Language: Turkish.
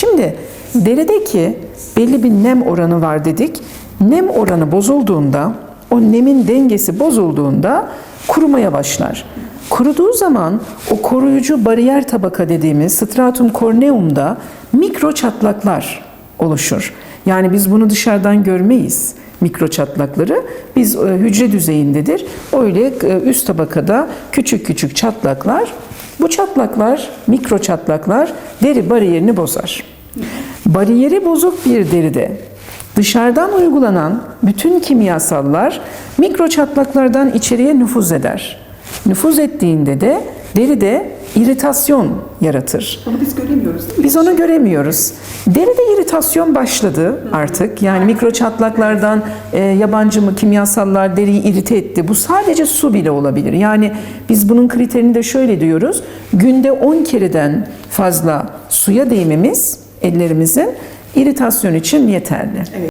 Şimdi derideki belli bir nem oranı var dedik. Nem oranı bozulduğunda, o nemin dengesi bozulduğunda kurumaya başlar. Kuruduğu zaman o koruyucu bariyer tabaka dediğimiz stratum corneum'da mikro çatlaklar oluşur. Yani biz bunu dışarıdan görmeyiz mikro çatlakları. Biz e, hücre düzeyindedir. Öyle e, üst tabakada küçük küçük çatlaklar. Bu çatlaklar, mikro çatlaklar deri bariyerini bozar. Bariyeri bozuk bir deride dışarıdan uygulanan bütün kimyasallar mikro çatlaklardan içeriye nüfuz eder. Nüfuz ettiğinde de deride iritasyon yaratır. Onu biz göremiyoruz değil mi? Biz onu göremiyoruz. Deride iritasyon başladı artık. Yani mikro çatlaklardan e, yabancı mı kimyasallar deriyi irite etti. Bu sadece su bile olabilir. Yani biz bunun kriterini de şöyle diyoruz. Günde 10 kereden fazla suya değmemiz ellerimizin iritasyon için yeterli.